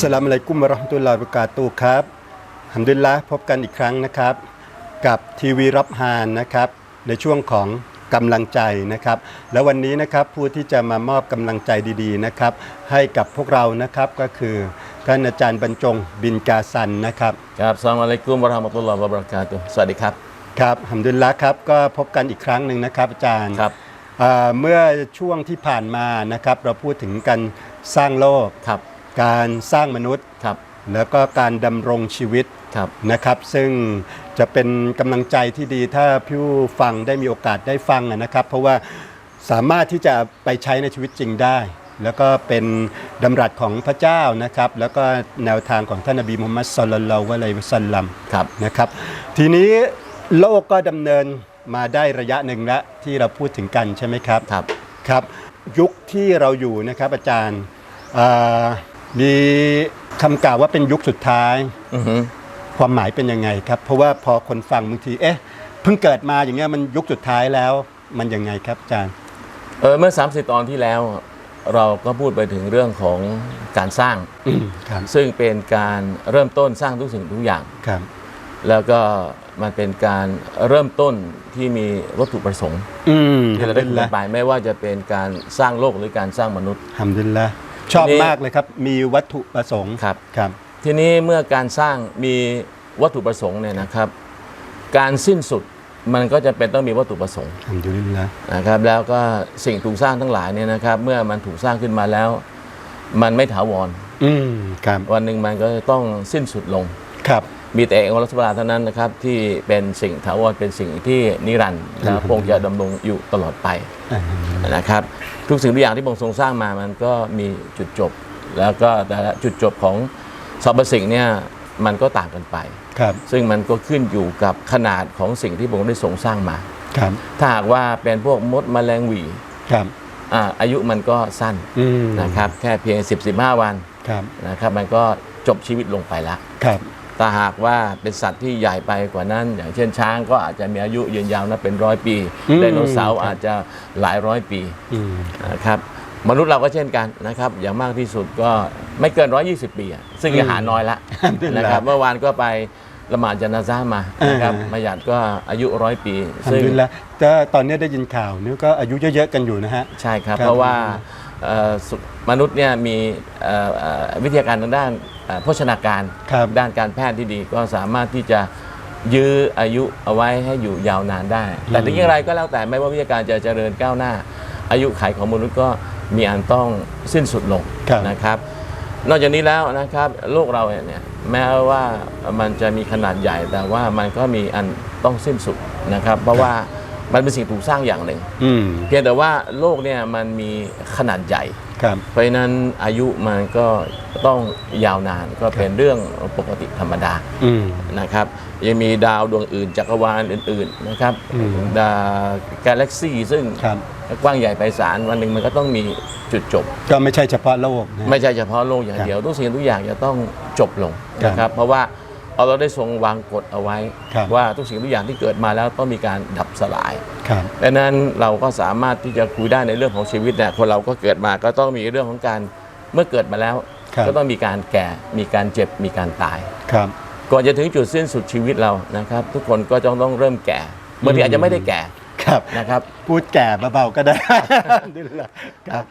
สลามอะลัยกุมวะเราะห์มะตุลลอฮิวะบะเราะกาตุฮ์ครับฮัมดุลิลละห์พบกันอีกครั้งนะครับ กับทีวีรับฮานนะครับ ในช่วงของกำลังใจนะครับ และวันนี้นะครับผู้ที่จะมามอบกำลังใจดีๆนะครับ ให้กับพวกเรานะครับก็คือท่านอาจารย์บรรจงบินกาซันนะครับครับสลามอะลัยกุมวะเราะห์มะตุลลอฮ์วะบะเราะกาตุฮ์สวัสดีครับครับฮัมดุลิลละห์ครับก็พบกันอีกครั้งหนึ่งนะครับอาจารย์ครับอ่าเมื่อช่วงที่ผ่านมานะครับ เราพูดถึงการสร้างโลก ครับ การสร้างมนุษย์ ครับ แล้วก็การดำรงชีวิตครับ นะครับ ซึ่งจะเป็นกำลังใจที่ดีถ้าผู้ฟังได้มีโอกาสได้ฟังอะนะครับ เพราะว่าสามารถที่จะไปใช้ในชีวิตจริงได้ แล้วก็เป็นดำรัสของพระเจ้านะครับ แล้วก็แนวทางของท่านนบีมุฮัมมัดศ็อลลัลลอฮุอะลัยฮิวะสัลลัมครับ นะครับ ทีนี้โลกก็ดำเนินมาได้ระยะหนึ่งแล้วที่เราพูดถึงกันใช่ไหมครับ ครับ ครับ ยุคที่เราอยู่นะครับอาจารย์อ่า มีคำกล่าวว่าเป็นยุคสุดท้าย อือฮึ ความหมายเป็นยังไงครับ เพราะว่าพอคนฟังบางที เอ๊ะ เพิ่งเกิดมาอย่างเงี้ยมันยุคสุดท้ายแล้ว มันยังไงครับอาจารย์ เออเมื่อ 30 ตอนที่แล้วเราก็พูดไปถึงเรื่องของการสร้าง อืมครับ ซึ่งเป็นการเริ่มต้นสร้างทุกสิ่งทุกอย่าง ครับ แล้วก็มันเป็นการเริ่มต้นที่มีวัตถุประสงค์อืมที่เราได้คุยกันไปไม่ว่าจะเป็นการสร้างโลกหรือการสร้างมนุษย์ ทำดินละ ชอบทีนี้ มากเลยครับ มีวัตถุประสงค์ครับ ครับ ทีนี้เมื่อการสร้างมีวัตถุประสงค์เนี่ยนะครับ การสิ้นสุดมันก็จะเป็นต้องมีวัตถุประสงค์ทำดินละนะครับแล้วก็สิ่งถูกสร้างทั้งหลายเนี่ยนะครับ เมื่อมันถูกสร้างขึ้นมาแล้ว มันไม่ถาวร อืมครับ วันหนึ่งมันก็จะต้องสิ้นสุดลง ครับ มีแต่เองค์อัลลอฮฺสุบฮานะฮูวะตะอาลาเท่านั้นนะครับที่เป็นสิ่งถาวรเป็นสิ่งที่นิรันดร์และคงจะดำรงอยู่ตลอดไปอ่านะครับ ทุกสิ่งทุกอย่างที่พระองค์ทรงสร้างมามันก็มีจุดจบ แล้วก็แต่ละจุดจบของสรรพสิ่งเนี่ยมันก็ต่างกันไป ครับ ซึ่งมันก็ขึ้นอยู่กับขนาดของสิ่งที่พระองค์ได้ทรงสร้างมา ครับ ถ้าหากว่าเป็นพวกมดแมลงหวีครับอ่าอายุมันก็สั้นอืมนะครับแค่เพียง 10 15 วันครับนะครับมันก็จบชีวิตลงไปแล้วครับ ถ้าหากว่าเป็นสัตว์ที่ใหญ่ไปกว่านั้น อย่างเช่นช้างก็อาจจะมีอายุยืนยาวนะเป็นร้อยปีไดโนเสาร์อาจจะหลายร้อยปีอืมนะครับมนุษย์เราก็เช่นกันนะครับอย่างมากที่สุดก็ไม่เกิน 120 ปีอะซึ่งยังหาน้อยละอัลฮัมดุลิลลาห์นะครับเมื่อวานก็ไปละหมาดจานาซามานะครับอ่ามาหยัดก็อายุร้อยปีทำซึ่งดินละแต่ตอนนี้ได้ยินข่าวนี่ก็อายุเยอะๆกันอยู่นะฮะ ใช่ครับ ครับเพราะว่าเอ่อสุ มนุษย์เนี่ยมีเอ่อเอ่อวิทยาการทางด้านเอ่อโภชนาการครับด้านการแพทย์ที่ดีก็สามารถที่จะยื้ออายุเอาไว้ให้อยู่ยาวนานได้ แต่ถึงอย่างไรก็แล้วแต่ไม่ว่าวิทยาการจะเจริญก้าวหน้า อายุขัยของมนุษย์ก็มีอันต้องสิ้นสุดลงครับนะครับ นอกจากนี้แล้วนะครับโลกเราเนี่ยแม้ว่ามันจะมีขนาดใหญ่แต่ว่ามันก็มีอันต้องสิ้นสุดนะครับ เพราะว่า มันเป็นสิ่งถูกสร้างอย่างหนึ่ง อืมเพียงแต่ว่าโลกเนี่ยมันมีขนาดใหญ่ ครับ เพราะฉะนั้นอายุมันก็ต้องยาวนานก็เป็นเรื่องปกติธรรมดาอืม นะครับ ยังมีดาวดวงอื่นจักรวาลอื่น ๆนะครับอืม ดาวกาแล็กซี่ซึ่งครับ กว้างใหญ่ไพศาลวันหนึ่งมันก็ต้องมีจุดจบ ก็ไม่ใช่เฉพาะโลกนะ ไม่ใช่เฉพาะโลกอย่างเดียวทุกสิ่งทุกอย่างจะต้องจบลงครับ นะครับ เพราะว่า เอาเราได้ทรงวางกฎเอาไว้ ครับ ว่าทุกสิ่งทุกอย่างที่เกิดมาแล้วต้องมีการดับสลาย ครับ ดังนั้นเราก็สามารถที่จะคุยได้ในเรื่องของชีวิตเนี่ยคนเราก็เกิดมาก็ต้องมีเรื่องของการเมื่อเกิดมาแล้ว ครับ ก็ต้องมีการแก่มีการเจ็บมีการตาย ครับ ก่อนจะถึงจุดสิ้นสุดชีวิตเรานะครับ ทุกคนก็ต้องต้องเริ่มแก่บางทีอาจจะไม่ได้แก่ครับ นะครับ พูดแก่เบาๆก็ได้ดิลละครับ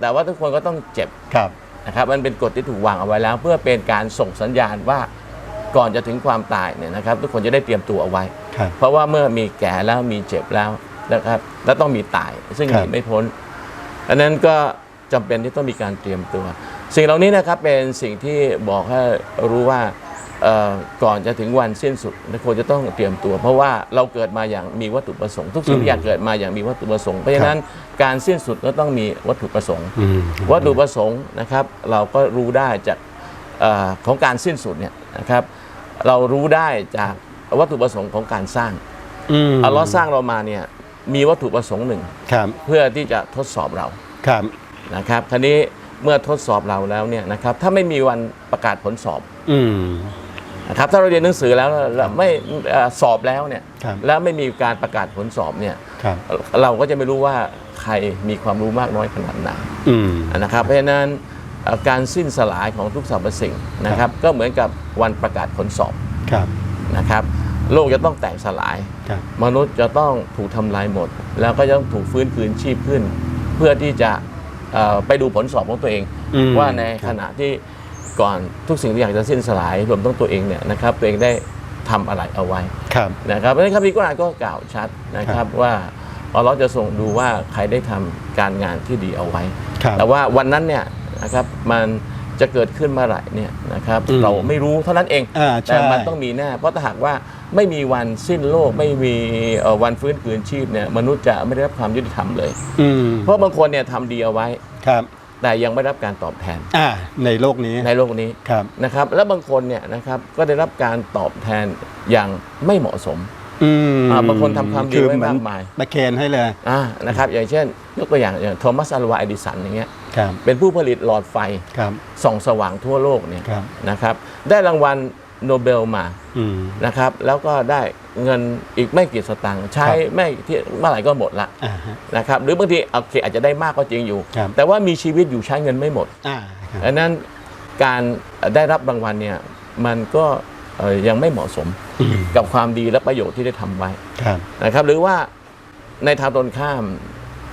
แต่ว่าทุกคนก็ต้องเจ็บครับ นะครับมันเป็นกฎที่ถูกวางเอาไว้แล้ว เพื่อเป็นการส่งสัญญาณว่า ก่อนจะถึงความตายเนี่ยนะครับ ทุกคนจะได้เตรียมตัวเอาไว้ ครับ เพราะว่าเมื่อมีแก่แล้วมีเจ็บแล้วนะครับ แล้วต้องมีตาย ซึ่งครัหบนีไม่พ้นอันนั้นก็จำเป็นที่ต้องมีการเตรียมตัว สิ่งเหล่านี้นะครับเป็นสิ่งที่บอกให้รู้ว่าเอ่อก่อนจะถึงวันสิ้นสุดเราควรจะต้องเตรียมตัว เพราะว่าเราเกิดมาอย่างมีวัตถุประสงค์ ทุกสิ่งทุกอย่างเกิดมาอย่างมีวัตถุประสงค์เพราะฉะนั้นการสิ้นสุดก็ต้องมีวัตถุประสงค์ อืม วัตถุประสงค์นะครับเราก็รู้ได้จากเออของการสิ้นสุดเนี่ยนะครับ เรารู้ได้จากวัตถุประสงค์ของการสร้างอืมอัลลอฮ์สร้างเรามาเนี่ยมีวัตถุประสงค์หนึ่งครับเพื่อที่จะทดสอบเราครับนะครับทีนี้เมื่อทดสอบเราแล้วเนี่ยนะครับถ้าไม่มีวันประกาศผลสอบอืมนะครับถ้าเราเรียนหนังสือแล้วแล้วไม่เอ่อสอบแล้วเนี่ยครับแล้วไม่มีการประกาศผลสอบเนี่ยครับเราก็จะไม่รู้ว่าใครมีความรู้มากน้อยขนาดไหนอืมนะครับเพราะฉะนั้นเอ่อ การสิ้นสลายของทุกสรรพสิ่งนะครับ ก็เหมือนกับวันประกาศผลสอบครับนะครับ โลกจะต้องแตกสลายครับมนุษย์จะต้องถูกทำลายหมด แล้วก็จะต้องถูกฟื้นคืนชีพขึ้น เพื่อที่จะเอ่อไปดูผลสอบของตัวเองอืมว่าในครับขณะที่ก่อนทุกสิ่งทุกอย่างจะสิ้นสลายรวมทั้งตัวเองเนี่ยนะครับตัวเองได้ทำอะไรเอาไว้ครับนะครับเพราะฉะนั้นคัมภีร์กุรอานก็กล่าวชัดนะคครัรับบว่าอัลเลอฮ์จะส่งดูว่าใครได้ทำการงานที่ดีเอาไว้ครับแต่ว่าวันนั้นเนี่ย นะครับมันจะเกิดขึ้นเมื่อไหร่เนี่ยนะครับอืมเราไม่รู้เท่านั้นเองอ่าใช่ แต่มันต้องมีแน่เพราะถ้าหากว่าไม่มีวันสิ้นโลกไม่มีเอ่อวันฟื้นคืนชีพเนี่ยมนุษย์จะไม่ได้รับความยุติธรรมเลย อืมเพราะบางคนเนี่ยทำดีเอาไว้ ครับ แต่ยังไม่ได้รับการตอบแทนอ่า ในโลกนี้ในโลกนี้ครับ นะครับ แล้วบางคนเนี่ยนะครับก็ได้รับการตอบแทนอย่างไม่เหมาะสม อืมอ่าบางคนทำความดีคือไว้เหมือนมากมายประเคนให้เลยอ่านะครับอย่างเช่นยกตัวอย่างอย่างโทมัสอัลวาเอดิสันอย่างเงี้ยครับเป็นผู้ผลิตหลอดไฟครับ ส่องสว่างทั่วโลกเนี่ยครับ นะครับได้รางวัลโนเบลมาอืม นะครับแล้วก็ได้เงินอีกไม่กี่สตางค์ใช้ครับ ไม่ที่เมื่อไหร่ก็หมดละอ่าฮะ นะครับหรือบางทีโอเคอาจจะได้มากก็จริงอยู่ ครับ แต่ว่ามีชีวิตอยู่ใช้เงินไม่หมดอ่าครับ ดังนั้นการได้รับรางวัลเนี่ยมันก็เอ่อ ยังไม่เหมาะสมอืมกับความดีและประโยชน์ที่ได้ทำไว้ครับนะครับ หรือว่าในทางตรงข้าม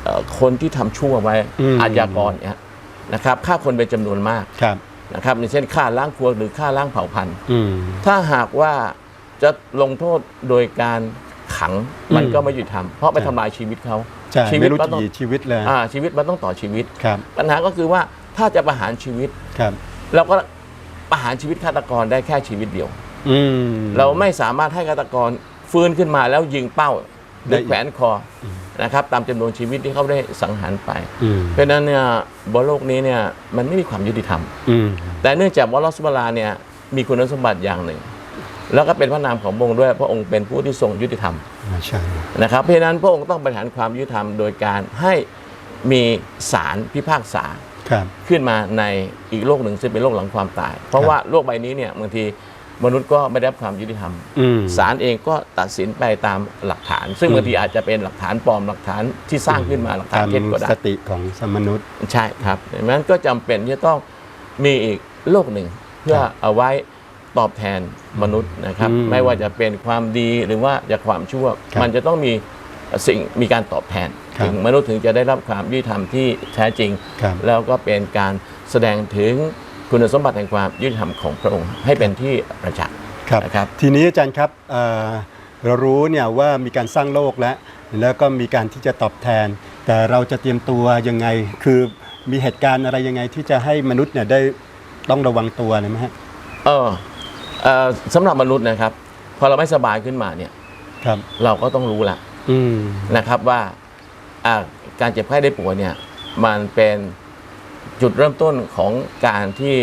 เอ่อคนที่ทำชั่วไว้อืมอาชญากรเนี่ยนะครับฆ่าคนเป็นจำนวนมากครับนะครับอย่างเช่นฆ่าล้างครัวหรือฆ่าล้างเผ่าพันธุ์อืมถ้าหากว่าจะลงโทษโดยการขังมันอืมก็ไม่ยุติธรรมเพราะไปใช่ทำลายชีวิตเขาใช่ชีวิไม่ตรู้มันต้องกี่ชีวิตเลยอ่าชีวิตมันต้องต่อชีวิตครับปัญหาก็คือว่าถ้าจะประหารชีวิตครับเราก็ประหารชีวิตฆาตกรได้แค่ชีวิตเดียว อืม เราไม่สามารถให้ฆาตกรฟื้นขึ้นมาแล้วยิงเป้าหรือได้อีกแขวนคออนะครับตามจำนวนชีวิตที่เขาได้สังหารไป อืม เพราะฉะนั้นเนี่ยบนโลกนี้เนี่ยมันไม่มีความยุติธรรม อืม แต่เนื่องจากว่าลอสบาลาเนี่ยมีคุณสมบัติอย่างหนึ่ง แล้วก็เป็นพระนามของพระองค์ด้วยพระองค์เป็นผู้ที่ทรงยุติธรรมอ่าใช่ นะครับเพราะฉะนั้นพระองค์ต้องบริหารความยุติธรรมโดยการให้มีศาลพิพากษา ครับ ขึ้นมาในอีกโลกหนึ่งซึ่งเป็นโลกหลังความตาย เพราะว่าโลกใบนี้เนี่ยบางที มนุษย์ก็ไม่ได้รับความยุติธรรมอืมศาลเองก็ตัดสินไปตามหลักฐาน ซึ่งอืมบางทีอาจจะเป็นหลักฐานปลอมหลักฐานที่สร้างขึ้นมาหลักฐาตานมเท็จก็ได้สติของสมนุษย์ใช่ครับดังนั้นก็จำเป็นที่จะต้องมีอีกโลกหนึ่ง เพื่อครับเอาไว้ตอบแทนมนุษย์นะครับอืมไม่ว่าจะเป็นความดีหรือว่าจะความชั่วครับมันจะต้องมีสิ่งมีการตอบแทนครับถึงมนุษย์ถึงจะได้รับความยุติธรรมที่แท้จริงครับแล้วก็เป็นการแสดงถึง คุณสมบัติแห่งความยุติธรรมของพระองค์ให้เป็นที่ประจักษ์ครับนะครับ ทีนี้อาจารย์ครับเอ่อเรารู้เนี่ยว่ามีการสร้างโลกแล้ว แล้วก็มีการที่จะตอบแทน แต่เราจะเตรียมตัวยังไง คือมีเหตุการณ์อะไรยังไงที่จะให้มนุษย์เนี่ยได้ต้องระวังตัวเลยไหมฮะเออเอ่อสำหรับมนุษย์นะครับ พอเราไม่สบายขึ้นมาเนี่ยครับ เราก็ต้องรู้ละอืมนะครับว่าอ่าการเจ็บไข้ได้ป่วยเนี่ยมันเป็น จุดเริ่มต้นของการที่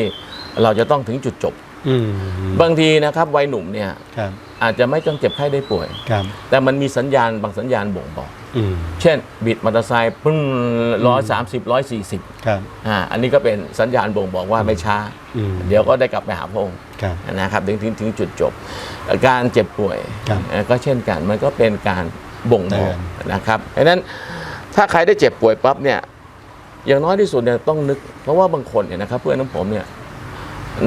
เราจะต้องถึงจุดจบอืมบางทีนะครับวัยหนุ่มเนี่ยครับอาจจะไม่ต้องเจ็บไข้ได้ป่วยครับแต่มันมีสัญญาณบางสัญญาณบ่งบอกอืมเช่น บิดมอเตอร์ไซค์ปึ้งร้อยสามสิบร้อยสี่สิบครับอ่าอันนี้ก็เป็นสัญญาณบ่งบอกว่าไม่ช้าอืมเดี๋ยวก็ได้กลับไปหาพระองค์ครับนะครับถึงถึงถึงจุดจบ การเจ็บป่วยครับเอ่อก็เช่นกันมันก็เป็นการบ่งบอกเตือนนะครับเพราะฉะนั้นถ้าใครได้เจ็บป่วยปั๊บเนี่ย อย่างน้อยที่สุดเนี่ยต้องนึก เพราะว่าบางคนเนี่ยนะครับเพื่อนของผมเนี่ย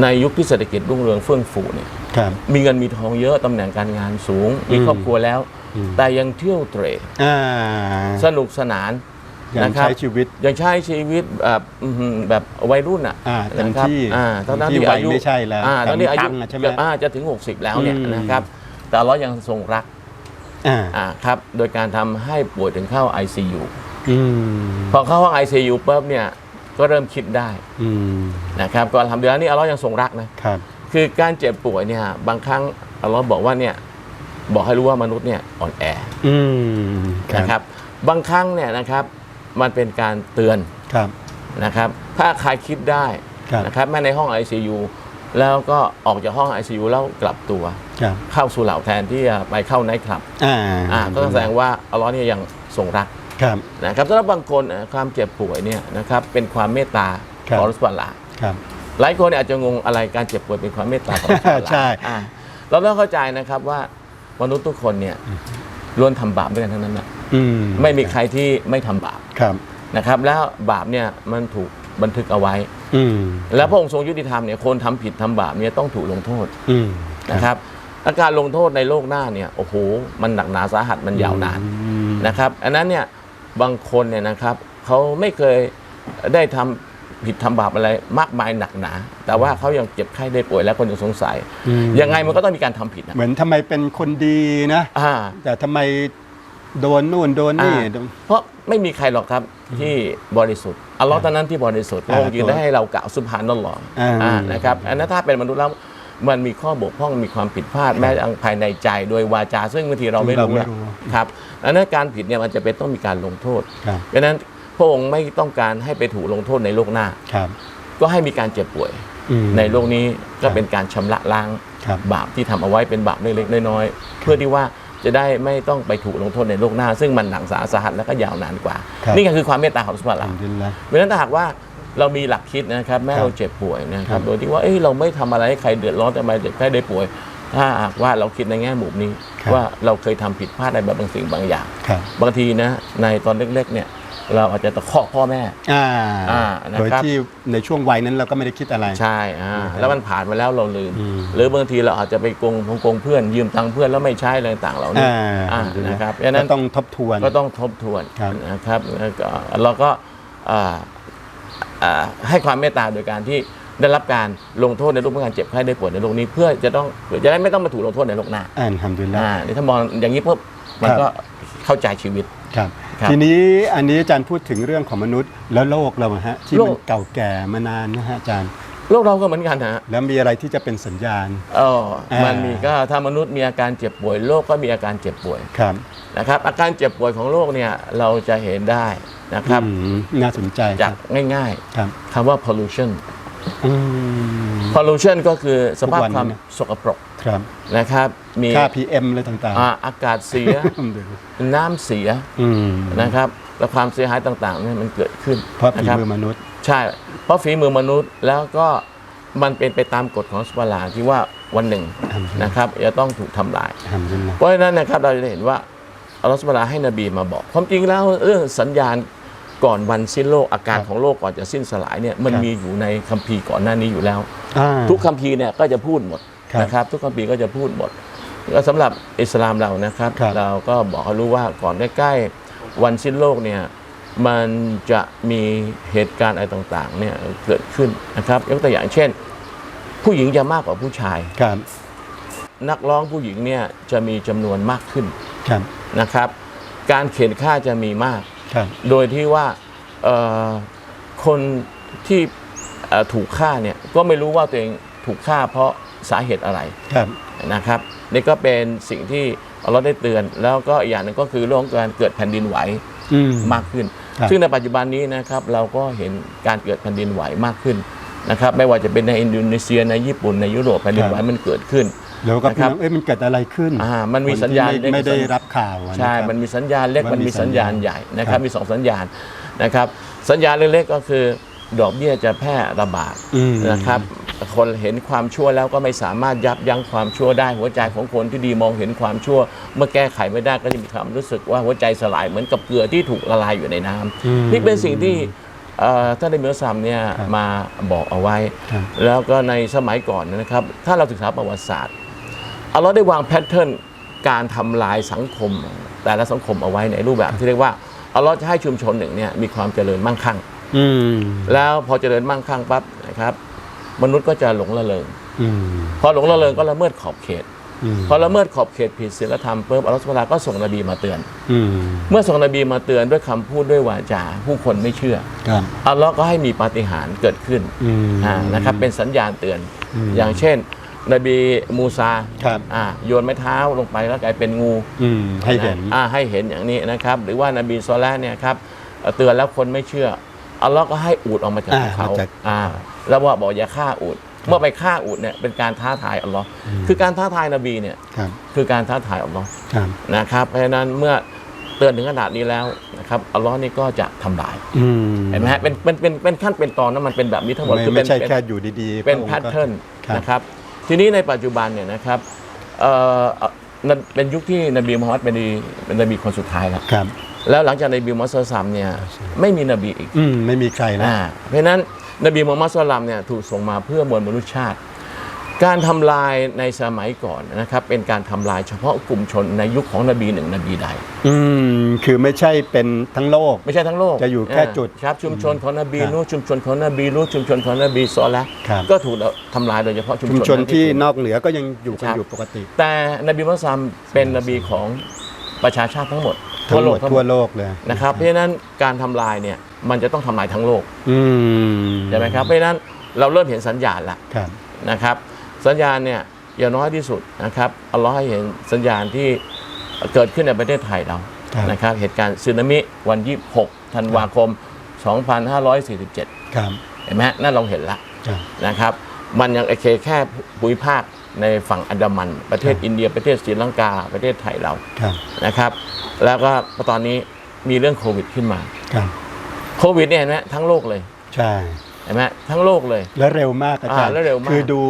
ในยุคที่เศรษฐกิจรุ่งเรืองเฟื่องฟูเนี่ยครับ มีเงินมีทองเยอะตำแหน่งการงานสูง มีอืมครอบครัวแล้ว อืม แต่ยังเที่ยวเตร่อ่าสนุกสนาน ยังนะครับ ใช้ชีวิต ยังใช้ชีวิตแบบอื้อหือแบบวัยรุ่นอะอ่าเต็มนะครับที่อ่าตอนนั้นที่ที่วัยอายุไม่ใช่แล้วอ่าตอนนี้อายุแต่มีตังค์อะใช่ไหมเกือบอ่าจะถึง 60 แล้วเนี่ยอืม นะครับ แต่เรายังทรงรักอ่า อ่าครับโดยการทำให้ป่วยถึงเข้า ICU อืมพอเข้าห้อง ICU ปุ๊บเนี่ยก็เริ่มคิดได้อืมนะครับก็ทำเดือนนี้อัลเลอฮ์ยังทรงรักนะครับ คือการเจ็บป่วยเนี่ยบางครั้งอัลเลอฮ์บอกว่าเนี่ยบอกให้รู้ว่ามนุษย์เนี่ยอ่อนแออืมนะครับ บางครั้งเนี่ยนะครับมันเป็นการเตือนครับ นะครับ ถ้าใครคิดได้ครับ นะครับแม้ในห้อง ICU แล้วก็ออกจากห้อง ICU แล้วกลับตัว ครับ เข้าสู่เหล่าแทนที่จะไปเข้าไนท์คลับอ่าอ่าก็แสดงว่าอัลเลอฮ์เนี่ยยังทรงรัก ครับ นะครับสำหรับบางคนอะความเจ็บป่วยเนี่ยนะครับเป็นความเมตตาครับของรัสวาลาครับหลายคนเนี่ยอาจจะงงอะไรการเจ็บป่วยเป็นความเมตตาของรัสวาลาใช่อ่าเราต้องเข้าใจนะครับว่ามนุษย์ทุกคนเนี่ยล้วนทำบาปด้วยกันทั้งนั้นนะอืมไม่มีใครที่ไม่ทำบาปครับนะครับ แล้วบาปเนี่ยมันถูกบันทึกเอาไว้อืมแล้วพระองค์ทรงยุติธรรมเนี่ยคนทำผิดทำบาปเนี่ยต้องถูกลงโทษอืมนะครับอาการลงโทษในโลกหน้าเนี่ยโอ้โหมันหนักหนาสาหัสมันยาวนานอืมนะครับอันนั้นเนี่ย บางคนเนี่ยนะครับเขาไม่เคยได้ทำผิดทำบาปอะไรมากมายหนักหนา แต่ว่าเขายังเจ็บไข้ได้ป่วยแล้วคนยังสงสัยอืมยังไงมันก็ต้องมีการทำผิดนะเหมือนทำไมเป็นคนดีนะอ่าแต่ทำไมโดนนู่นโดนนี่อ่าเพราะไม่มีใครหรอกครับที่บริสุทธิ์อัลลอฮ์เท่านั้นที่บริสุทธิ์พอ่าระองค์ยืนได้ให้เรากล่าวสุภานัลลอฮ์อ่าอ่านะครับอันนั้นถ้าเป็นมนุษย์แล้วมันมีข้อบกพร่องมีความผิดพลาดแม้แต่ภายในใจโดยวาจา ซึ่งบางทีเราไม่เรารู้ไม่นะรู้ครับ อันนั้นการผิดเนี่ยมันจะเป็นต้องมีการลงโทษครับดังนั้นพระองค์ไม่ต้องการให้ไปถูกลงโทษในโลกหน้าครับก็ให้มีการเจ็บป่วยอืมในโลกนี้ก็เป็นการชำระล้างครับบาปที่ทำเอาไว้เป็นบาปเล็กๆน้อยๆเพื่อที่ว่าจะได้ไม่ต้องไปถูกลงโทษในโลกหน้า ซึ่งมันหนักสาสาหัสและก็ยาวนานกว่าครับนี่ก็คือความเมตตาของสุภาอัลาลฮัมดุลิลละเพราะฉะนั้นถ้าหากว่าเรามีหลักคิดนะครับ แม้ครับเราเจ็บป่วยนะคครัรับบโดยที่ว่าเอ้ยเราไม่ทำอะไรให้ใครเดือดร้อนแต่ทำไมเจ็บแค่ได้ป่วย ถ้าหากว่าเราคิดในแง่มุมนี้ครับว่าเราเคยทำผิดพลาดในบางสิ่งบางอย่าง ครับ บางทีนะในตอนเล็กๆเนี่ยเราอาจจะตะคอกพ่อแม่ อ่าอ่านะครับ โดยที่ในช่วงวัยนั้นเราก็ไม่ได้คิดอะไร ใช่อ่าแล้วมันผ่านมาแล้วเราลืม อืมหรือบางทีเราอาจจะไปโกงโกงเพื่อนยืมตังค์เพื่อนแล้วไม่ใช้อะไรต่างๆเหล่านี้อ่าอ่าอัลฮัมดุลิลละนะครับเพราะฉะนั้นก็ต้องทบทวน ก็ต้องทบทวนครับ นะครับแล้วก็เราก็อ่าอ่าให้ความเมตตาโดยการที่ ได้รับการลงโทษในรูปของการเจ็บไข้ได้ป่วยในโลกนี้ เพื่อจะต้องเพื่อจะได้ไม่ต้องมาถูกลงโทษในโลกหน้าอัลฮัมดุลิลละอ่านี่ถ้ามองอย่างนี้ปุ๊บมันครับก็เข้าใจชีวิตครับครับ ทีนี้อันนี้อาจารย์พูดถึงเรื่องของมนุษย์แล้วโลกเราอะฮะที่โลมันกเก่าแก่มานานนะฮะอาจารย์ โลกเราก็เหมือนกันนะฮะแล้วมีอะไรที่จะเป็นสัญญาณเอออ่ามัมันมีก็ถ้ามนุษย์มีอาการเจ็บป่วยโลกก็มีอาการเจ็บป่วยครับนะครับ อาการเจ็บป่วยของโลกเนี่ยเราจะเห็นได้นะครับอืมน่าสนใจคจารักบง่ายครับๆคำว่า pollution อืม pollution ก็คือสภาพทุกวันความนะสกปรกครับ นะครับ มีค่า PM อะไรต่าง อ่าอากาศเสียๆอืมน้ำเสียอืมนะครับ และความเสียหายต่างๆเนี่ยมันเกิดขึ้นเพราะฝีนคบมือมนุษย์ ใช่ เพราะฝีมือมนุษย์แล้วก็มันเป็นไปตามกฎของสุภาลาที่ว่าวันหนึ่งครับนะครับจะต้องถูกทำลาย ทำขึ้นมา เพราะฉะนั้นนะครับเราจะเห็นว่าอัลลอฮฺสุบฮานะฮูวะตะอาลาให้นบีมาบอก ความจริงแล้วเรื่องสัญญาณ ก่อนวันสิ้นโลกอาการครับของโลกก่อนจะสิ้นสลายเนี่ยมันครับมีอยู่ในคัมภีร์ก่อนหน้านี้อยู่แล้วอ่าทุกคัมภีร์เนี่ยก็จะพูดหมดครับนะครับ ทุกคัมภีร์ก็จะพูดหมดก็สำหรับอิสลามเรานะครับครับเราก็บอกให้รู้ว่าก่อนใกล้ๆวันสิ้นโลกเนี่ยมันจะมีเหตุการณ์อะไรต่างๆเนี่ยเกิดขึ้นนะครับ ยกตัวอย่างเช่น ผู้หญิงจะมากกว่าผู้ชายครับนักร้องผู้หญิงเนี่ยจะมีจำนวนมากขึ้นครับนะครับ การเข็นฆ่าจะมีมาก ครับ โดยที่ว่าเอ่อคนที่เอ่อถูกฆ่าเนี่ยก็ไม่รู้ว่าตัวเองถูกฆ่าเพราะสาเหตุอะไรครับนะครับนี่ก็เป็นสิ่งที่เราได้เตือน แล้วก็อีกอย่างหนึงก็คือเรื่องของการเกิดแผ่นดินไหวอืมมากขึ้นครับซึ่งในปัจจุบันนี้นะครับเราก็เห็นการเกิดแผ่นดินไหวมากขึ้นนะครับไม่ว่าจะเป็นในอินโดนีเซียในญี่ปุ่นในยุโรปแผ่นดินไหวมันเกิดขึ้น แล้วก็นะครับพี่น้องเอ้ยมันเกิดอะไรขึ้นอ่ามันมีคที่สัญญาณไม่เล็กไม่ได้สัญรับข่าวอะใช่นะครับมันมีสัญญาณเล็กมัมันนมีมีสัญญาณสัญญาณใหญ่นะคครัรับบมีสองสัญญาณนะครับสัญญาณเล็กๆก็คือดอกเบี้ยจะแพร่ระบาดอืมนะครับ คนเห็นความชั่วแล้วก็ไม่สามารถยับยั้งความชั่วได้ หัวใจของคนที่ดีมองเห็นความชั่ว เมื่อแก้ไขไม่ได้ก็จะมีความรู้สึกว่าหัวใจสลายเหมือนกับเกลือที่ถูกละลายอยู่ในน้ำอืมนี่เป็นสิ่งที่เอ่อท่านในเมืองซัมเนี่ยครับมาบอกเอาไว้ครับแล้วก็ในสมัยก่อนนะครับ ถ้าเราศึกษาประวัติศาสตร์ อัลลอฮ์ได้วางแพทเทิร์นการทำลายสังคม แต่ละสังคมเอาไว้ในรูปแบบที่เรียกว่าอัลลอฮ์จะให้ชุมชนหนึ่งเนี่ยมีความเจริญมั่งคั่งอืมแล้วพอเจริญมั่งคั่งปั๊บนะครับ มนุษย์ก็จะหลงละเลงอืมพอหลงละเลงก็ละเมิดขอบเขตอืมพอละเมิดขอบเขตผิดศีลธรรมปุ๊บอัลลอฮ์สุบฮานะฮูวะตะอาลาก็ส่งนบีมาเตือนอืมเมื่อส่งนบีมาเตือนด้วยคำพูดด้วยวาจา ผู้คนไม่เชื่อครับอัลลอฮ์ก็ให้มีปาฏิหาริย์เกิดขึ้นอืมอ่านะครับเป็นสัญญาณเตือนอืมอย่างเช่น นบีมูซาครับอ่าโยนไม้เท้าลงไปแล้วกลายเป็นงูอืมให้เห็นอ่าให้เห็นอย่างนี้นะครับ หรือว่านบีโซแลเนี่ยครับเอ่อเตือนแล้วคนไม่เชื่ออัลลอฮ์ก็ให้อูดออกมาจากอ่าภูเขามาจากอ่าแล้วว่าบอกอย่าฆ่าอูดเมื่อไปฆ่าอูดเนี่ยเป็นการท้าทายอัลลอฮ์คือการท้าทายนบีเนี่ยครับคือการท้าทายอัลลอฮ์ครับนะครับเพราะฉะนั้นเมื่อเตือนถึงขนาดนี้แล้วนะครับอัลลอฮ์นี่ก็จะทำลายอืมเห็นไหมฮะเป็นเป็นเป็นเป็นขั้นเป็นตอนนะมันเป็นแบบนี้ทั้งหมดไม่คือไม่เป็นใช่เป็นแค่อยู่ดีๆ เป็นพระองค์แพทก็เทิร์นครับนะครับ ทีนี้ในปัจจุบันเนี่ยนะครับเอ่อเอ่อนั่นเป็นยุคที่นบีมุฮัมมัดเป็นนบีเป็นนบีคนสุดท้ายแล้วครับ แล้วหลังจากนบีมุฮัมมัดซัลลัลลอฮุอะลัยฮิวะซัลลัมเนี่ยไม่มีนบีอีกอืมไม่มีใครแล้วอ่าเพราะฉะนั้นนบีมูฮัมมัดสุลตัมเนี่ยถูกส่งมาเพื่อมวลมนุษยชาติ การทำลายในสมัยก่อนนะครับเป็นการทำลายเฉพาะกลุ่มชนในยุคของนบีหนึ่งนบีใด อืมคือไม่ใช่เป็นทั้งโลก ไม่ใช่ทั้งโลกจะอยู่แค่จุดครับชุมชนของนบีครับนูห์ชุมชนของนบีรูชุมชนของนบีซอละห์ครับก็ถูกทำลายโดยเฉพาะชุมชุมชนชนที่ถูกนอกเหนือก็ยังอยู่กันครับอยู่ปกติ แต่นบีมุฮัมมัดซัมเป็นนบีของประชาชาติทั้งหมดทั้งหมดทั้งทั่วโลกเลยนะครับเพราะฉะนั้นการทำลายเนี่ยมันจะต้องทำลายทั้งโลกอืมใช่ไหมครับเพราะฉะนั้นเราเริ่มเห็นสัญญาณละครับนะครับ สัญญาณเนี่ยอย่างน้อยที่สุดนะครับอัลลอฮ์ให้เห็นสัญญาณที่เกิดขึ้นในประเทศไทยเราครับนะครับเหตุการณ์สึนามิวัน26ธันวาคม 2547 ครับเห็นไหมฮะนั่นเราเห็นละครับ นะครับมันยังโอเคแค่ภูมิภาคในฝั่งอันดามัน ประเทศครับ อินเดียประเทศศรีลังกา ประเทศไทยเราครับนะครับ แล้วก็ตอนนี้มีเรื่องโควิดขึ้นมาครับโควิดเนี่ยเห็นไหมทั้งโลกเลยใช่ เห็นไหมทั้งโลกเลย แล้วเร็วมากอาจารย์อ่าแล้วเร็วมาก คือดู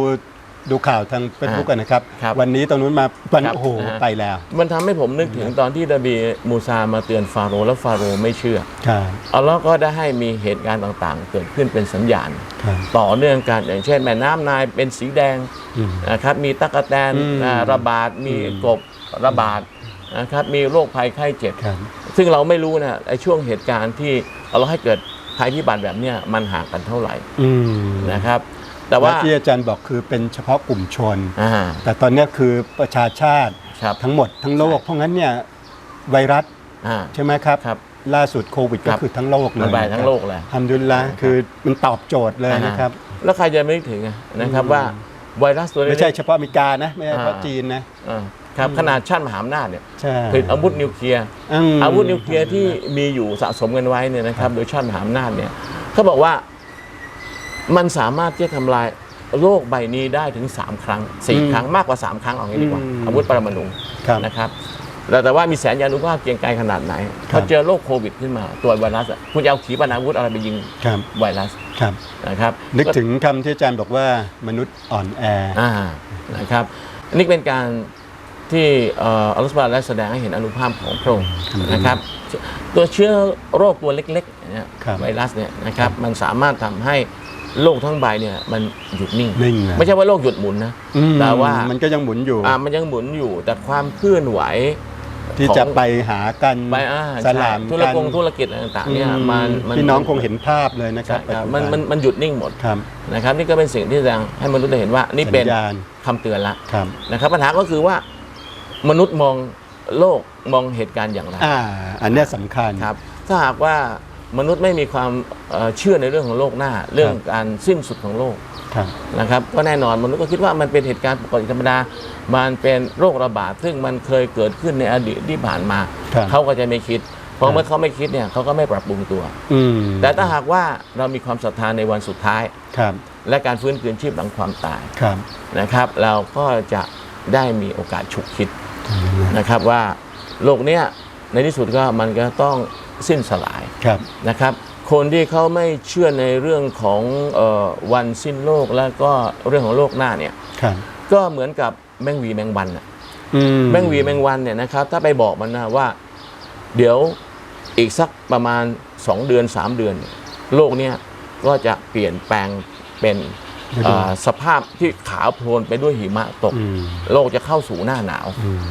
ดูข่าวทางเฟซบุ๊กกันนะครับ ครับวันนี้ตรงนู้นมาวันครับโอ้โหนะฮะไปแล้วมันทำให้ผมนึกถึงตอนที่นบีมูซามาเตือนฟาโรห์แล้วฟาโรห์ไม่เชื่อ ครับอัลลอฮ์ก็ได้ให้มีเหตุการณ์ต่างๆ เกิดขึ้นเป็นสัญญาณ ครับ ต่อเนื่องกันอย่างเช่นแม่น้ำนายเป็นสีแดงอืมนะครับมีตั๊กแตนอืม อ่าระบาดมีอืมกบระบาดนะครับมีโรคภัยไข้เจ็บ ครับ ซึ่งเราไม่รู้นะไอ้ช่วงเหตุการณ์ที่เราให้เกิดภัยพิบัติแบบเนี้ยมันห่างกันเท่าไหร่อืม นะครับ แต่ว่าและที่อาจารย์บอกคือเป็นเฉพาะกลุ่มชน อ่า แต่ตอนเนี้ยคือประชาชาติครับทั้งหมดทั้งโลกใช่เพราะงั้นเนี่ยไวรัสอ่า ใช่ไหมครับ ครับล่าสุดโควิดคก็รับคือทั้งโลกเลยมันไปทั้งโลกเลย ทำดุลละครับคือมันตอบโจทย์เลยนะครับอ่าแล้วใครจะไม่นึกถึงอะนะครับอืมว่าไวรัสตัวนี้ไม่ใช่เฉพาะอเมริกานะ ไม่ใช่เฉพาะอ่าจีนนะอ่าครับขนาดชาติมหาอำนาจเนี่ยใช่ผลิตอาวุธนิวเคลียร์ มอาวุธนิวเคลียร์ที่มีอยู่สะสมกันไว้เนี่ยนะครับโดยชาติมหาอำนาจเนี่ยเขาบอกว่า มันสามารถที่จะทำลายโลกใบนี้ได้ถึง 3 ครั้ง 4 ครั้งมากกว่า 3 ครั้งเอางี้ดีกว่าอาวุธปรมาณูครับนะครับแต่แต่ว่ามีแสนยานุภาพเกรียงไกรขนาดไหนครัพอบเจอโรคโควิดขึ้นมาตัวไวรัสอะคุณจะเอาขีปนาวุธอะไรไปยิงครับไวรัสครับ นะครับ นึกถึงคำที่อาจารย์บอกว่ามนุษย์อ่อนแอ อ่า นะครับอันนี้เป็นการที่เอ่ออัลลอฮฺสุบฮานะฮูวะตะอาลาแสดงให้เห็นอนุภาพของพระองค์นะครับ ตัวเชื้อโรคตัวเล็กๆเนี่ยครับ ไวรัสเนี่ยนะครับ มันสามารถทำให้ โลกทั้งใบเนี่ยมันหยุดนิ่ง นิ่งเลยไม่ใช่ว่าโลกหยุดหมุนนะ อืมแต่ว่ามันก็ยังหมุนอยู่ อ่ามันยังหมุนอยู่แต่ความเคลื่อนไหว ที่ของจะไปหากันไปอ่าสลามใช่ธุรกันกงธุรกิจอะไรต่างๆเนี่ยอืมันมันพี่น้องคงเห็นภาพเลยนะครัใช่บครับปัจจุมันบัมันมันหยุดนิ่งหมดครับนะครับนี่ก็เป็นสิ่งที่แสดงให้มนุษย์ได้เห็นว่านี่เป็นสัญญาณคำเตือนละครับ นะครับปัญหาก็คือว่ามนุษย์มองโลกมองเหตุการณ์อย่างไร อ่า อันเนี้ยสำคัญ ครับถ้าหากว่า มนุษย์ไม่มีความเอ่อเชื่อในเรื่องของโลกหน้า เรื่องการสิ้นสุดของโลกครับนะครับก็แน่นอนมนุษย์ก็คิดว่ามันเป็นเหตุการณ์ปกติธรรมดา มันเป็นโรคระบาดซึ่งมันเคยเกิดขึ้นในอดีตที่ผ่านมาครับเขาก็จะไม่คิด เพครัราะบเมื่อเขาไม่คิดเนี่ยเขาก็ไม่ปรับปรุงตัวอืมแต่ถ้าหากว่าเรามีความศรัทธาในวันสุดท้ายครับและการฟื้นคืนชีพหลังความตายครับนะครับ เราก็จะได้มีโอกาสฉุกคิดนะครับว่าโลกเนี้ยในที่สุดก็มันก็ต้อง สิ้นสลายครับนะครับ คนที่เขาไม่เชื่อในเรื่องของเออวันสิ้นโลกแล้วก็เรื่องของโลกหน้าเนี่ยครับก็เหมือนกับแมงวีแมงวันน่ะอืแมงวีแมงวันเนี่ยนะครับถ้าไปบอกมันนะว่า เดี๋ยวอีกสักประมาณ 2 เดือน 3 เดือนเนี่ยโลกเนี่ยก็จะเปลี่ยนแปลงเป็นเอ่อสภาพที่ขาวโพลนไปด้วยหิมะตกอืมโลกจะเข้าสู่หน้าหนาวอืม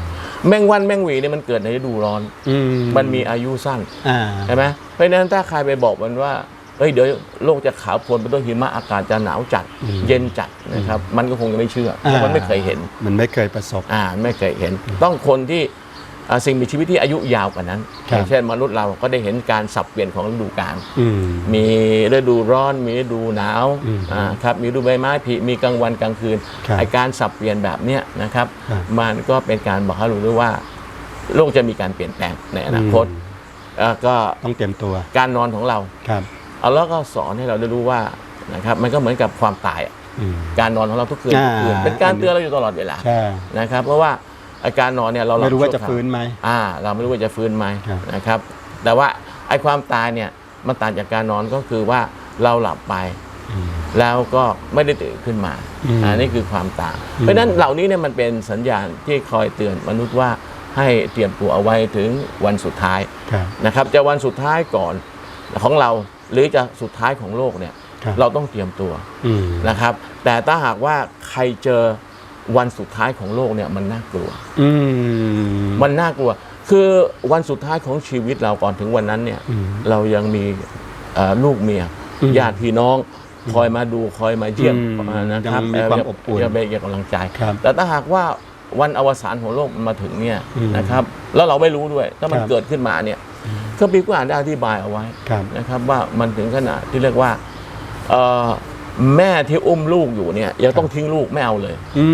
แมงวันแมงหวีเนี่ยมันเกิดในฤดูร้อน อืมันมีอายุสั้นอ่าใช่ไหมเพราะฉะนั้นถ้าใครไปบอกมันว่าเฮ้ยเดี๋ยวโลกจะขาวโพลนไปด้วยหิมะอากาศจะหนาวจัด เย็นจัดนะครับ มันก็คงจะไม่เชื่อเพราะมันไม่เคยเห็น มันไม่เคยประสบ อ่าไม่เคยเห็น ต้องคนที่อ่า สิ่งมีชีวิตที่อายุยาวกว่านั้นครับอย่างเช่นมนุษย์เราก็ได้เห็นการสับเปลี่ยนของฤดูกาลอืมมีฤดูร้อน มีฤดูหนาวอืมอ่าครับมีฤดูใบไม้ผลิมีกลางวันกลางคืนครับไอการสับเปลี่ยนแบบเนี้ยนะครับครับ มันก็เป็นการบอกให้รู้ด้วยว่า โลกจะมีการเปลี่ยนแปลงในอนาคตอืมแล้วก็ต้องเตรียมตัวการนอนของเราครับเอาแล้วก็สอนให้เราได้รู้ว่านะครับ มันก็เหมือนกับความตายอะอืมการนอนของเราทุกคืนอ่าทุกคืนเป็นการเตือนเราอยู่ตลอดเวลาใช่นะครับ เพราะว่า อาการนอนเนี่ยเราหลับไม่รู้ว่าชั่จะครฟื้นไหมอ่า เราไม่รู้ว่าจะฟื้นไหมครับนะครับ แต่ว่าไอ้ความตายเนี่ยมันต่างจากการนอนก็คือว่าเราหลับไปอืมแล้วก็ไม่ได้ตื่นขึ้นมาอืมอ่านี่คือความต่างอืมเพราะฉะนั้นเหล่านี้เนี่ยมันเป็นสัญญาณที่คอยเตือนมนุษย์ว่าให้เตรียมตัวเอาไว้ถึงวันสุดท้ายครับนะครับ จะวันสุดท้ายก่อนของเราหรือจะสุดท้ายของโลกเนี่ยครับเราต้องเตรียมตัวอืมนะครับ แต่ถ้าหากว่าใครเจอ วันสุดท้ายของโลกเนี่ยมันน่ากลัว อืม มันน่ากลัว คือวันสุดท้ายของชีวิตเราก่อนถึงวันนั้นเนี่ยอืมเรายังมีเอ่อลูกเมียอืมญาติพี่น้อง คอยมาดูคอยมาเยี่ยมอืมนะครับยังมีความอบอุ่นยังเป็นกำลังใจ ครับแต่ถ้าหากว่าวันอวสานของโลกมันมาถึงเนี่ยอืมนะครับ แล้วเราไม่รู้ด้วย ถ้ามันครับ เกิดขึ้นมาเนี่ยก็ปีก็อ่านได้อธิบายเอาไว้ ครับ นะครับว่ามันถึงขนาดที่เรียกว่าเอ่อ แม่ที่อุ้มลูกอยู่เนี่ยยังต้องทิ้งลูกไม่เอาเลย อื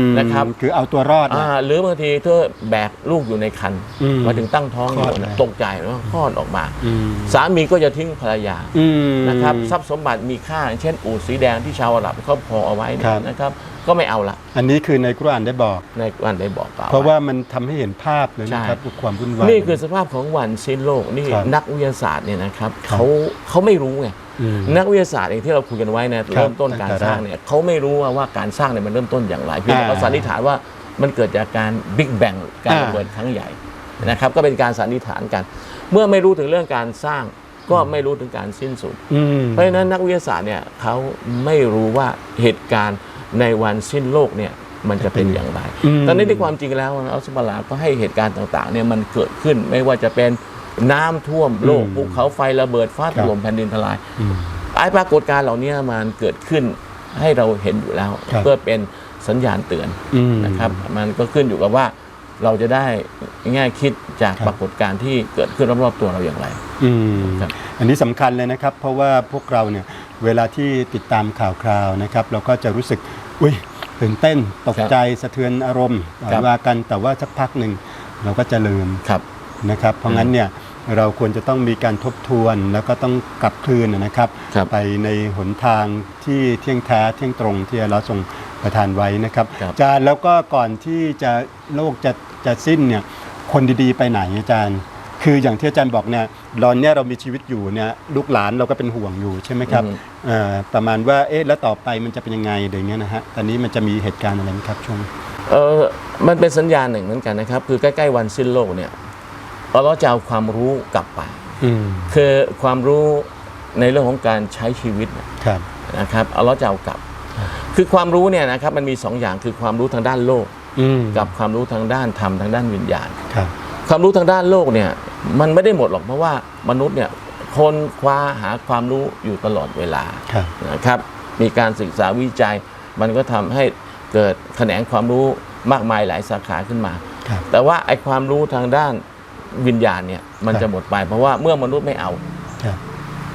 มนะครับ คือเอาตัวรอดอ่านะหรือบางทีเธอแบกลูกอยู่ในคันอืมมาถึงตั้งท้องอคลอดยู่นะเลยตกใจแล้วคลอดออกมา อืมสามีก็จะทิ้งภรรยา อืม นะครับทรัพย์สมบัติมีค่าอย่างเช่น อูฐสีแดงที่ชาวอาหรับครอบครองเอาไว้เนี่ครัยบนะครับ ก็ไม่เอาละอันนี้คือในกุรอานได้บอก ในวันได้บอกกล่าวเพราะว่ามันทำให้เห็นภาพเลยใช่นะครับความวุ่นวาย นี่คือสภาพของวันสิ้นโลกนี่ครับนักวิทยาศาสตร์เนี่ยนะครับ ครับ เขาเขาไม่รู้ไงม นักวิทยาศาสตร์เองที่เราคุยกันไว้เนยครับเริ่มต้นการตั้งแต่สร้างเนี่ยเขาไม่รู้ว่าว่าการสร้างเนี่ยมันเริ่มต้นอย่างไรเพียงแต่อ่าเขาสันนิษฐานว่ามันเกิดจากการบิ๊กแบงการอ่าระเบิดครั้งใหญ่นะครับก็เป็นการสันนิษฐานกัน เมื่อไม่รู้ถึงเรื่องการสร้างก็ไม่รู้ถึงการสิ้นสุดอืมเพราะฉะนั้นนักวิทยาศาสตร์เนี่ยเขาไม่รู้ว่าเหตุการณ์ในวันสิ้นโลกเนี่ยมันจะเป็นอย่างไรอืมตอนนี้ที่ความจริงแล้วอัลสมาลาก็ให้เหตุการณ์ต่างๆเนี่ยมันเกิดขึ้นไม่ว่าจะเป็น น้ำท่วมโลกอืมภูเขาไฟระเบิดฟ้าคถรับล่มแผ่นดินทลายอืมไอ้ปรากฏการณ์เหล่านี้มันเกิดขึ้นให้เราเห็นอยู่แล้วครับเพื่อเป็นสัญญาณเตือนอืมนะครับมันก็ขึ้นอยู่กับว่าเราจะได้แง่คิดจากครับปรากฏการณ์ที่เกิดขึ้นรอบๆตัวเราอย่างไรอืมครับอันนี้สำคัญเลยนะครับ เพราะว่าพวกเราเนี่ยเวลาที่ติดตามข่าวคราวนะครับ เราก็จะรู้สึกอุ้ยตื่นเต้นตกใจสะเทือนอารมณ์ครับว่ากันแต่ว่าสักพักหนึ่งเราก็จะลืมครับนะครับ เพราะงั้นเนี่ย เราควรจะต้องมีการทบทวนแล้วก็ต้องกลับคืนนะครับ ครับไปในหนทางที่เที่ยงแท้เที่ยงตรงที่เราทรงประทานไว้นะครับครับอาจารย์แล้วก็ก่อนที่จะโลกจะจะสิ้นเนี่ยคนดีๆ ไปไหนอาจารย์ คืออย่างที่อาจารย์บอกเนี่ยตอนเนี้ยเรามีชีวิตอยู่เนี่ยลูกหลานเราก็เป็นห่วงอยู่ใช่ไหมครับอืมเอ่อประมาณว่าเอ๊ะแล้วต่อไปมันจะเป็นยังไงอะไรเงี้ยนะฮะตอนนี้มันจะมีเหตุการณ์อะไรไหมครับช่วง เออมันเป็นสัญญาณหนึ่งเหมือนกันนะครับ คือใกล้ ๆ วันสิ้นโลกเนี่ย เราจะเอาความรู้กลับไปอืมคือความรู้ในเรื่องของการใช้ชีวิตเนี่ยครับนะครับเอาเราจะเอากลับ คือความรู้เนี่ยนะครับมันมีสองอย่างคือความรู้ทางด้านโลกอืมกับความรู้ทางด้านธรรมทางด้านวิญญาณครับความรู้ทางด้านโลกเนี่ยมันไม่ได้หมดหรอกเพราะว่ามนุษย์เนี่ยคนคว้าหาความรู้อยู่ตลอดเวลาครับนะครับมีการศึกษาวิจัย มันก็ทำให้เกิดแขนงความรู้มากมายหลายสาขาขึ้นมาครับแต่ว่าไอ้ความรู้ทางด้าน วิญญาณเนี่ยมันครับจะหมดไป เพราะว่าเมื่อมนุษย์ไม่เอาครับ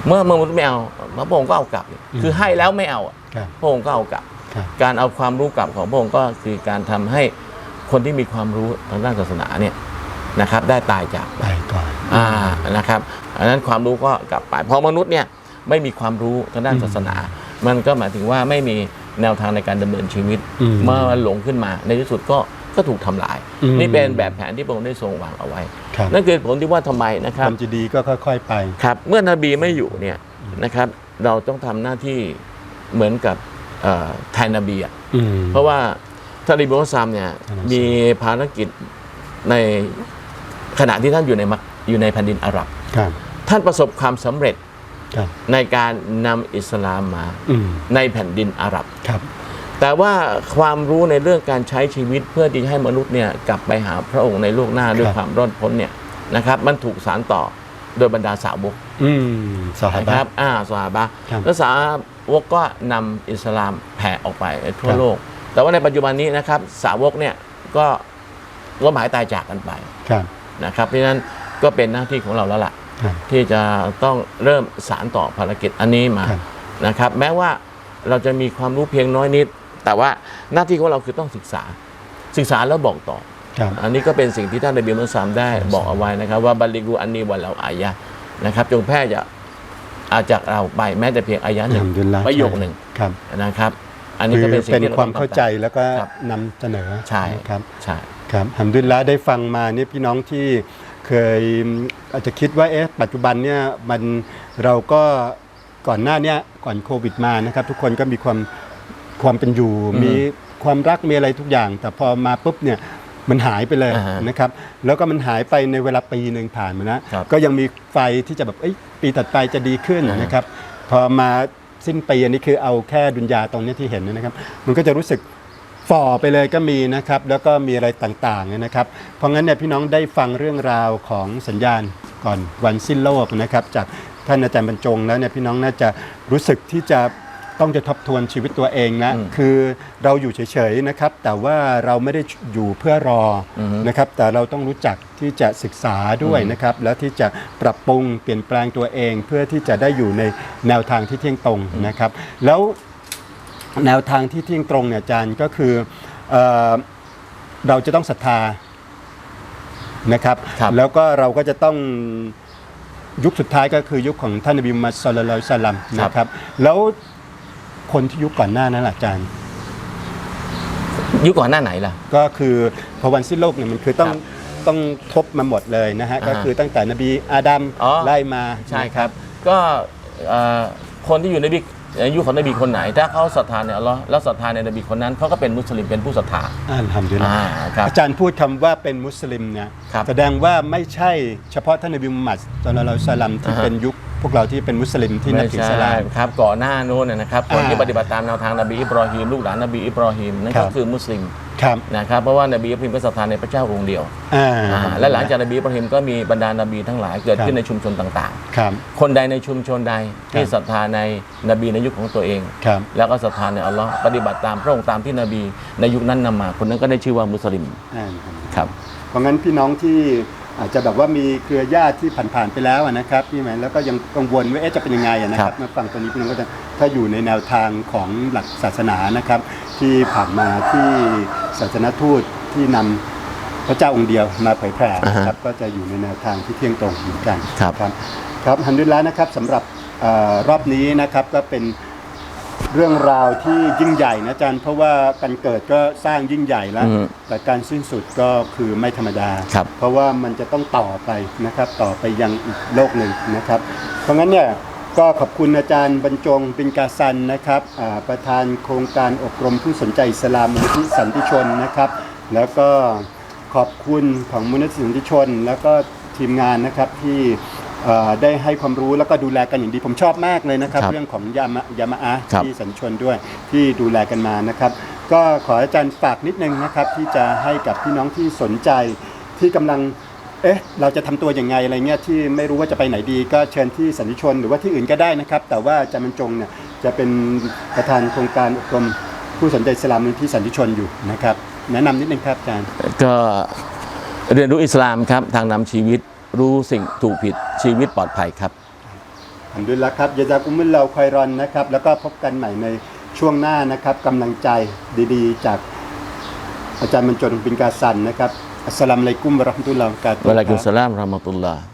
เมื่อมนุษย์ไม่เอาพระองค์ก็เอากลับอืมคือให้แล้วไม่เอาอะครับพระองค์ก็เอากลับครับ การเอาความรู้กลับของพระองค์ก็คือการทำให้คนที่มีความรู้ทางด้านศาสนาเนี่ยนะครับ ได้ตายจากไปก่อนอ่านะครับอันนั้นความรู้ก็กลับไปพอมนุษย์เนี่ยไม่มีความรู้ทางด้านอืมศาสนา มันก็หมายถึงว่าไม่มีแนวทางในการดำเนินชีวิตอืมเมื่อมันหลงขึ้นมาในที่สุดก็ ก็ถูกทำลายอืมนี่เป็นแบบแผนที่พระองค์ได้ทรงวางเอาไว้ครับนั่นคือผลที่ว่าทำไมนะคครับวามจะดีก็ค่อย ๆ ไปครับ เมื่อนบีไม่อยู่เนี่ยนะครับ เราต้องทำหน้าที่เหมือนกับเอ่อแทนนบีอะอืมเพราะว่าท่านอิบราฮิมเนี่ยท่านอัลลอฮ์มีภารกิจในขณะที่ท่านอยู่ในมักอยู่ในแผ่นดินอาหรับครับท่านประสบความสำเร็จครับในการนำอิสลามมาอืมในแผ่นดินอาหรับครับ แต่ว่าความรู้ในเรื่องการใช้ชีวิตเพื่อที่จะให้มนุษย์เนี่ยกลับไปหาพระองค์ในโลกหน้าด้วยครับความรอดพ้นเนี่ยนะครับ มันถูกสารต่อโดยบรรดาสาวกอืมสหานะบะครับอ่าสหาบะครับแล้วสาวกก็นำอิสลามแผ่ออกไปทั่วครับโลก แต่ว่าในปัจจุบันนี้นะครับ สาวกเนี่ยก็ล้มหายตายจากกันไปครับนะครับ เพราะฉะนั้นก็เป็นหน้าที่ของเราแล้วล่ะครับที่จะต้องเริ่มสารต่อภารกิจอันนี้มาครับนะครับ แม้ว่าเราจะมีความรู้เพียงน้อยนิด แต่ว่าหน้าที่ของเราคือต้องศึกษา ศึกษาแล้วบอกต่อครับอันนี้ก็เป็นสิ่งที่ท่านนบีมุสลามได้บอกเอาไว้นะครับ ว่าบัลลิกูอันนี้วันเราอายะนะครับ จงแพร่จะอาจากเราไปแม้แต่เพียงอายะหนึ่งอัลฮัมดุลิลลาห์ประโยคหนึ่งครับนะครับ อันนี้คืก็อเป็นสิ่งเป็นที่รความเข้าใจต้องกแล้วก็ครับนำเสนอใช่ครับใช่ครับอัลฮัมดุลิลละได้ฟังมาเนี่ยพี่น้องที่เคยอาจจะคิดว่าเอ๊ะปัจจุบันเนี่ยมันเราก็ก่อนหน้าเนี้ยก่อนโควิดมานะครับ ทุกคนก็มีความ ความเป็นอยู่อืมมีความรักมีอะไรทุกอย่าง แต่พอมาปุ๊บเนี่ยมันหายไปเลยอ่าฮะนะครับ แล้วก็มันหายไปในเวลาปีหนึ่งผ่านมานะครับก็ยังมีไฟที่จะแบบเอ้ยปีตัดไปจะดีขึ้นอ่าฮะ นะครับ พอมาสิ้นปีอันนี้คือเอาแค่ดุนยาตรงเนี้ยที่เห็นนะครับ มันก็จะรู้สึกฝ่อไปเลยก็มีนะครับ แล้วก็มีอะไรต่างๆนะครับ เพราะงั้นเนี่ยพี่น้องได้ฟังเรื่องราวของสัญญาณก่อนวันสิ้นโลกนะครับ จากท่านอาจารย์บรรจงแล้วเนี่ยพี่น้องน่าจะรู้สึกที่จะ ต้องจะทบทวนชีวิตตัวเองนะอืมคือเราอยู่เฉยๆนะครับ แต่ว่าเราไม่ได้อยู่เพื่อรอออฮึนะครับ แต่เราต้องรู้จักที่จะศึกษาด้วยนะครับ แล้วที่จะปรับปรุงเปลี่ยนแปลงตัวเอง เพื่อที่จะได้อยู่ในแนวทางที่เที่ยงตรงนะครับ แล้วแนวทางที่เที่ยงตรงเนี่ยอาจารย์ก็คือเออเราจะต้องศรัทธานะครับครับแล้วก็เราก็จะต้องยุคสุดท้ายก็คือยุคของท่านนบีมุฮัมมัดสุลลัลลอฮุอะลัยฮิวะสัลลัมนะครับ แล้ว คนที่ยุคก่อนหน้านั้นล่ะอาจารย์ ยุคก่อนหน้าไหนล่ะ ก็คือพอวันสิ้นโลกเนี่ยมันคือต้องครับต้องทบมาหมดเลยนะฮะ อ่าฮะก็คือตั้งแต่นบีอาดัมอ๋อ ไล่มาใช่ครับ ก็เอ่อคนที่อยู่ในบิ ยุคของนบีคนไหน ถ้าเขาศรัทธาในอัลลอฮ์แล้วศรัทธาในนบีคนนั้นเขาก็เป็นมุสลิมเป็นผู้ศรัทธาอ่านทำดีละอ่าครับ อาจารย์พูดคำว่าเป็นมุสลิมเนี่ยครับ แสดงว่าไม่ใช่เฉพาะท่านนบีมุฮัมมัดสุลลัลลอฮุอะลัยฮิวะสัลลัมที่อ่าฮะเป็นยุคพวกเราที่เป็นมุสลิมที่นับไม่ถือใช่อิสลาม ครับก่อนหน้านู้นนะนะครับคนที่อ่าปฏิบัติตามแนวทางนบีอิบรอฮีมลูกหลานนบีอิบรอฮีมนั่นครัก็บคือมุสลิม ครับนะครับเพราะว่านบีอิบรอฮีมก็ศรัทธาในพระเจ้าองค์เดียวอ่าอ่าและหลังจากนบีอิบรอฮีมก็มีบรรดานบีทั้งหลายเกิดครับขึ้นในชุมชนต่างครับ ๆ คนใดในชุมชนใดที่ครับ ศรัทธาในนบีในยุคของตัวเอง ครับ แล้วก็ศรัทธาในอัลลอฮ์ปฏิบัติตามพระองค์ตามที่นบีในยุคนั้นนำมา คนนั้นก็ได้ชื่อว่ามุสลิมอ่านทำครับ เพราะงั้นพี่น้องที่อาจจะแบบว่ามีเครือญาติที่ผ่านๆไปแล้วอะนะครับพี่ไหมแล้วก็ยังกังวลว่าเอ๊ะจะเป็นยังไงอะนะคครัรับบ มาฟังตัวนี้พี่น้องก็จะถ้าอยู่ในแนวทางของหลักศาสนานะครับที่ผ่านมาที่ศาสนทูตที่นำพระเจ้าองค์เดียวมาเผยแผ่นะครับก็จะอยู่ในแนวทางที่เที่ยงตรงเหมือนกันครับครับครับฮัมดุลิลละห์นะครับสำหรับเออรอบนี้นะครับก็เป็นเรื่องราวที่ยิ่งใหญ่นะอาจารย์เพราะว่าการเกิดก็สร้างยิ่งใหญ่แล้ว อืมแต่การสิ้นสุดก็คือไม่ธรรมดา ครับเพราะว่ามันจะต้องต่อไปนะครับต่อไปยังอีกโลกหนึ่งนะครับ เพราะงั้นเนี่ย ก็ขอบคุณอาจารย์บรรจงปินกาซันนะครับอ่าประธานโครงการอบรมผู้สนใจอิสลามมูลนิธิสันติชนนะครับ แล้วก็ขอบคุณของมูลนิธิสันติชน แล้วก็ทีมงานนะครับที่เอ่อได้ให้ความรู้แล้วก็ดูแลกันอย่างดีผมชอบมากเลยนะครับครับเรื่องของยามะยามะอะครับที่สัญชนด้วยที่ดูแลกันมานะครับ ก็ขออาจารย์ฝากนิดนึงนะครับที่จะให้กับพี่น้องที่สนใจที่กำลัง เอ๊ะเราจะทำตัวยังไงอะไรเงี้ยที่ไม่รู้ว่าจะไปไหนดี ก็เชิญที่สันติชนหรือว่าที่อื่นก็ได้นะครับ แต่ว่าอาจารย์บรรจงเนี่ยจะเป็นประธานโครงการอบรมผู้สนใจอิสลามที่สันติชนอยู่นะครับ แนะนำนิดนึงครับอาจารย์ก็เรียนรู้อิสลามครับทางนำชีวิตรู้สิ่งถูกผิดชีวิตปลอดภัยครับอัมดุลิลละครับยาจากอุมุลเราคอยรอนนะครับ แล้วก็พบกันใหม่ในช่วงหน้านะครับกำลังใจดีๆ จากอาจารย์บรรจงบินกาสันนะครับ อัสสลา